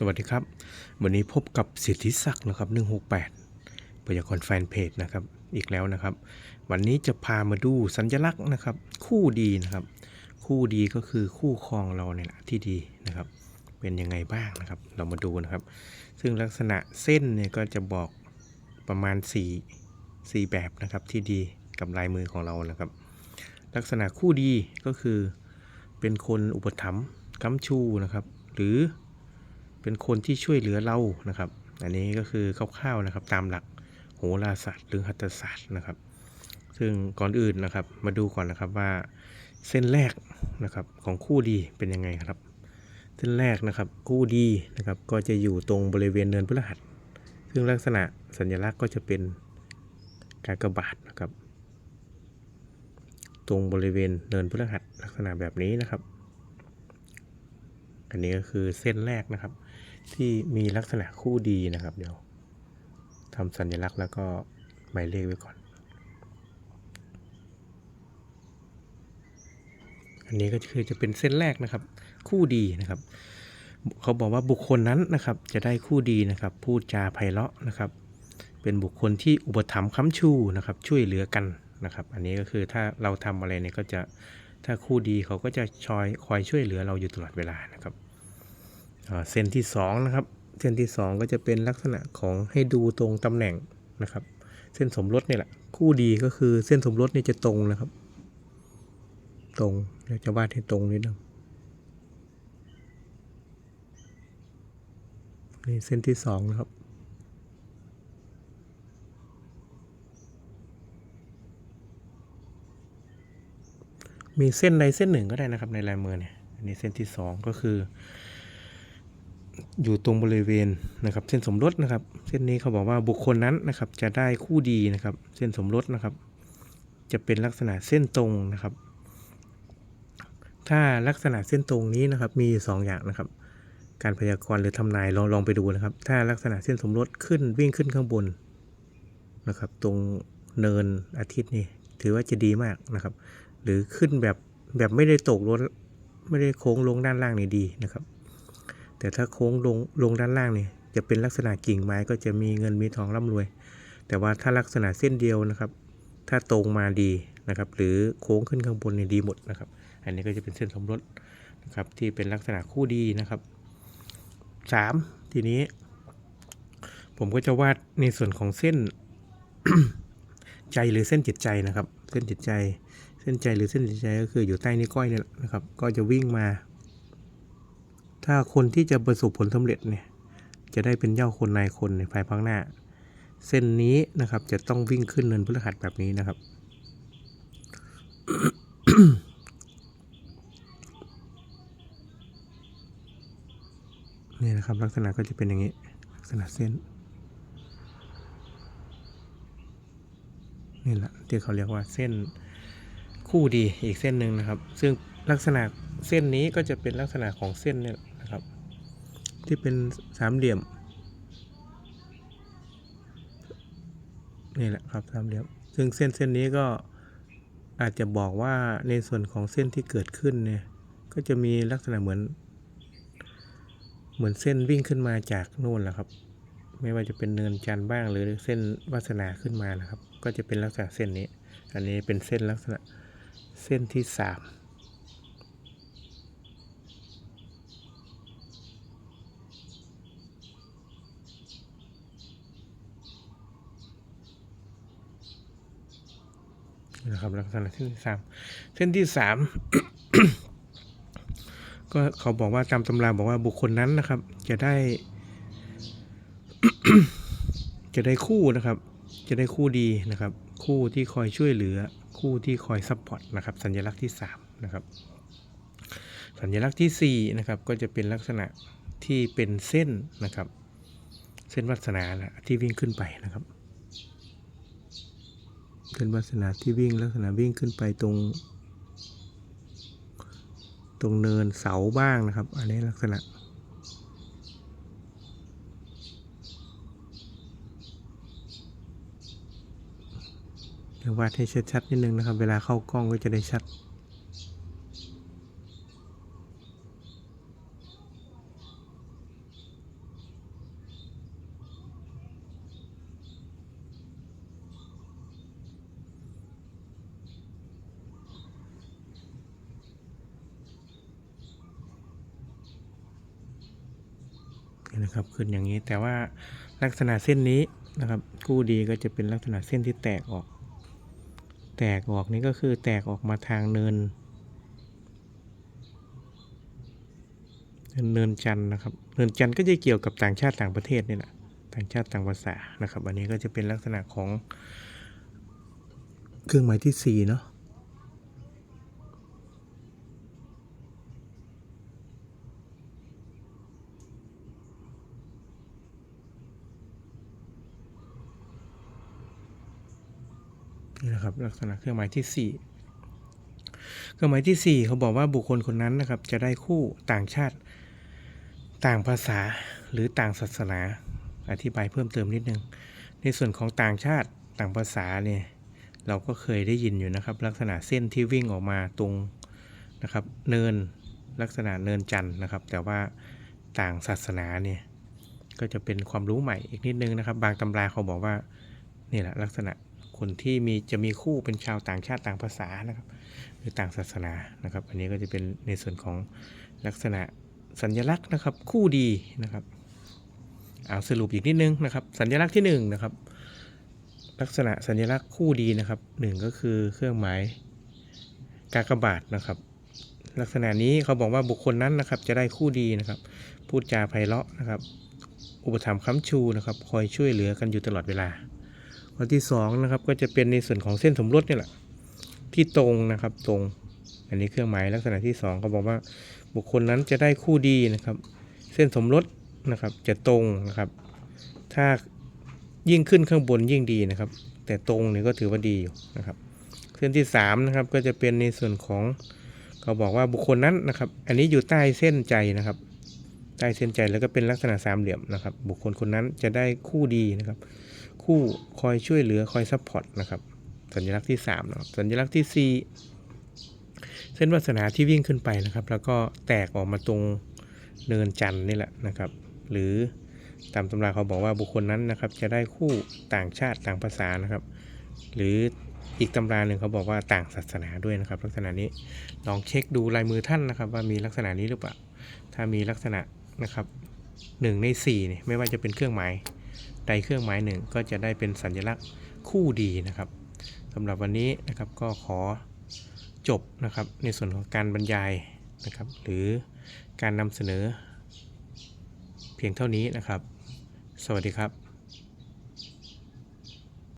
สวัสดีครับ วันนี้พบกับสิทธิศักดิ์นะครับ 168พยากรณ์แฟนเพจนะครับ อีกแล้วนะครับ วันนี้จะพามาดูสัญลักษณ์นะครับ คู่ดีนะครับ คู่ดีก็คือคู่ครองเราเนี่ยแหละที่ดีนะครับ เป็นยังไงบ้างนะครับ เรามาดูนะครับ ซึ่งลักษณะเส้นเนี่ยก็จะบอกประมาณ 4 4 แบบนะครับที่ดีกับลายมือของเรานะครับ ลักษณะคู่ดีก็คือเป็นคนอุปถัมภ์ค้ำชูนะครับ หรือ เป็นคนที่ช่วยเหลือเรานะครับ อันนี้ก็คือคร่าวๆนะครับ ตามหลักโหราศาสตร์หรือหัตถศาสตร์นะครับ ซึ่งก่อนอื่นนะครับ มาดูก่อนนะครับว่าเส้นแรกนะครับของคู่ดีเป็นยังไงครับ เส้นแรกนะครับคู่ดีนะครับก็จะอยู่ตรงบริเวณเนินพฤหัส ซึ่งลักษณะสัญลักษณ์ก็จะเป็นกากบาทนะครับ ตรงบริเวณเนินพฤหัสลักษณะแบบนี้นะครับ อันนี้ก็คือเส้นแรกนะครับ ที่มีลักษณะคู่ดีนะครับ เดี๋ยวทำสัญลักษณ์แล้วก็หมายเลขไว้ก่อน อันนี้ก็คือจะเป็นเส้นแรกนะครับ คู่ดีนะครับ เขาบอกว่าบุคคลนั้นนะครับ จะได้คู่ดีนะครับ พูดจาไพเราะนะครับ เป็นบุคคลที่อุปถัมภ์ค้ำชูนะครับ ช่วยเหลือกันนะครับ อันนี้ก็คือถ้าเราทำอะไรเนี่ยก็จะถ้าคู่ดีเขาก็จะชอยคอยช่วยเหลือเราอยู่ตลอดเวลานะครับ เส้นที่สองนะครับเส้นที่สองก็จะเป็นลักษณะของให้ดูตรงตำแหน่งนะครับ เส้นสมรสเนี่ยแหละคู่ดีก็คือเส้นสมรสเนี่ยจะตรงนะครับ ตรงเดี๋ยวจะวาดให้ตรงนิดนึงนี่เส้นที่สองนะครับ มีเส้นใดเส้นหนึ่งก็ได้นะครับในลายมือเนี่ยอันนี้เส้นที่สองก็คือ อยู่ตรงบริเวณนะครับ เส้นสมรสนะครับ เส้นนี้เขาบอกว่าบุคคลนั้นนะครับ จะได้คู่ดีนะครับ เส้นสมรสนะครับ จะเป็นลักษณะเส้นตรงนะครับ ถ้าลักษณะเส้นตรงนี้นะครับ มีอยู่สองอย่างนะครับ การพยากรณ์หรือทำนายลองลองไปดูนะครับ ถ้าลักษณะเส้นสมรสขึ้นวิ่งขึ้นข้างบนนะครับ ตรงเนินอาทิตย์นี่ถือว่าจะดีมากนะครับ หรือขึ้นแบบแบบไม่ได้ตกลงไม่ได้โค้งลงด้านล่างนี่ดีนะครับ แต่ถ้าโค้งลงลงด้านล่างเนี่ยจะเป็นลักษณะกิ่งไม้ก็จะมีเงินมีทองร่ำรวย แต่ว่าถ้าลักษณะเส้นเดียวนะครับ ถ้าตรงมาดีนะครับ หรือโค้งขึ้นข้างบนเนี่ยดีหมดนะครับ อันนี้ก็จะเป็นเส้นสมรสนะครับที่เป็นลักษณะคู่ดีนะครับสามทีนี้ ผมก็จะวาดในส่วนของเส้นใจหรือเส้นจิตใจนะครับ เส้นจิตใจ เส้นใจหรือเส้นจิตใจก็คืออยู่ใต้นิ้วก้อยเนี่ยแหละนะครับ ก็จะวิ่งมา ถ้าคนที่จะประสบผลสำเร็จเนี่ยจะได้เป็นเจ้าคนนายคนในภายภาคหน้า เส้นนี้นะครับจะต้องวิ่งขึ้นเนินพฤหัสแบบนี้นะครับ นี่นะครับลักษณะก็จะเป็นอย่างนี้ ลักษณะเส้น นี่แหละที่เขาเรียกว่าเส้นคู่ดีอีกเส้นหนึ่งนะครับ ซึ่งลักษณะเส้นนี้ก็จะเป็นลักษณะของเส้นเนี่ย ที่เป็นสามเหลี่ยม นี่แหละครับสามเหลี่ยม ซึ่งเส้นเส้นนี้ก็อาจจะบอกว่าในส่วนของเส้นที่เกิดขึ้นเนี่ย ก็จะมีลักษณะเหมือน เหมือนเส้นวิ่งขึ้นมาจากนู่นแหละครับ ไม่ว่าจะเป็นเนินจันทร์บ้างหรือเส้นวาสนาขึ้นมานะครับ ก็จะเป็นลักษณะเส้นนี้ อันนี้เป็นเส้นลักษณะเส้นที่สาม นะครับลักษณะเส้นที่สามเส้นที่สามก็เขาบอกว่าตามตำราบอกว่าบุคคลนั้นนะครับ จะได้ จะได้คู่นะครับ จะได้คู่ดีนะครับ คู่ที่คอยช่วยเหลือ คู่ที่คอยซัพพอร์ตนะครับ สัญลักษณ์ที่สามนะครับ สัญลักษณ์ที่สี่นะครับ ก็จะเป็นลักษณะที่เป็นเส้นนะครับ เส้นวัสนานะที่วิ่งขึ้นไปนะครับ เป็นวัสนาที่วิ่งลักษณะวิ่งขึ้นไปตรง ตรงเนินเสาบ้างนะครับ อันนี้ลักษณะ เดี๋ยววาดให้ชัดๆนิดนึงนะครับ เวลาเข้ากล้องก็จะได้ชัด นะครับ ขึ้นอย่างนี้แต่ว่าลักษณะเส้นนี้นะครับ กู้ดีก็จะเป็นลักษณะเส้นที่แตกออก แตกออกนี่ก็คือแตกออกมาทางเนิน เนินจันนะครับ เนินจันก็จะเกี่ยวกับต่างชาติต่างประเทศนี่แหละต่างชาติต่างภาษานะครับ อันนี้ก็จะเป็นลักษณะของเครื่องหมายที่สี่เนาะ นะครับลักษณะเครื่องหมายที่ 4 เครื่องหมายทีสี่ 4 เขาบอกว่าบุคคลคนนั้นนะครับ จะได้คู่ต่างชาติ ต่างภาษาหรือต่างศาสนา อธิบายเพิ่มเติมนิดนึง ในส่วนของต่างชาติต่างภาษาเนี่ยเราก็เคยได้ยินอยู่นะครับ ลักษณะเส้นที่วิ่งออกมาตรงนะครับ เนินลักษณะเนินจันทร์นะครับ แต่ว่าต่างศาสนาเนี่ยก็จะเป็นความรู้ใหม่อีกนิดนึงนะครับ บางตำราเขาบอกว่านี่แหละลักษณะ คนที่มีจะมีคู่เป็นชาวต่างชาติต่างภาษานะครับหรือต่างศาสนานะครับ อันนี้ก็จะเป็นในส่วนของลักษณะสัญลักษณ์นะครับ คู่ดีนะครับเอาสรุปอีกนิดนึงนะครับ สัญลักษณ์ที่หนึ่งนะครับ ลักษณะสัญลักษณ์คู่ดีนะครับหนึ่งก็คือเครื่องหมายกากบาทนะครับ ลักษณะนี้เขาบอกว่าบุคคลนั้นนะครับ จะได้คู่ดีนะครับ พูดจาไพเราะนะครับ อุปถัมภ์ค้ำชูนะครับ คอยช่วยเหลือกันอยู่ตลอดเวลา ข้อที่สองนะครับก็จะเป็นในส่วนของเส้นสมรสนี่แหละที่ตรงนะครับตรง อันนี้เครื่องหมายลักษณะที่สองเขาบอกว่าบุคคลนั้นจะได้คู่ดีนะครับ เส้นสมรสนะครับจะตรงนะครับ ถ้ายิ่งขึ้นข้างบนยิ่งดีนะครับ แต่ตรงเนี่ยก็ถือว่าดีอยู่นะครับเส้นที่สามนะครับก็จะเป็นในส่วนของเขาบอกว่าบุคคลนั้นนะครับ อันนี้อยู่ใต้เส้นใจนะครับ ใต้เส้นใจแล้วก็เป็นลักษณะสามเหลี่ยมนะครับ บุคคลคนนั้นจะได้คู่ดีนะครับ คู่คอยช่วยเหลือคอยซัพพอร์ตนะครับสัญลักษณ์ที่3นะครับสัญลักษณ์ที่ 4 เส้นวาสนาที่วิ่งขึ้นไปนะครับ แล้วก็แตกออกมาตรงเนินจันทร์นี่แหละนะครับ หรือตามตำราเขาบอกว่าบุคคลนั้นนะครับ จะได้คู่ต่างชาติต่างภาษานะครับ หรืออีกตำราหนึ่งเขาบอกว่าต่างศาสนาด้วยนะครับ ลักษณะนี้ลองเช็คดูลายมือท่านนะครับ ว่ามีลักษณะนี้หรือเปล่า ถ้ามีลักษณะนะครับหนึ่งใน4เนี่ยไม่ว่าจะเป็นเครื่องหมาย ใดเครื่องหมายหนึ่งก็จะได้เป็นสัญลักษณ์คู่ดีนะครับสำหรับวันนี้นะครับก็ขอจบนะครับในส่วนของการบรรยายนะครับหรือการนำเสนอเพียงเท่านี้นะครับ สวัสดีครับ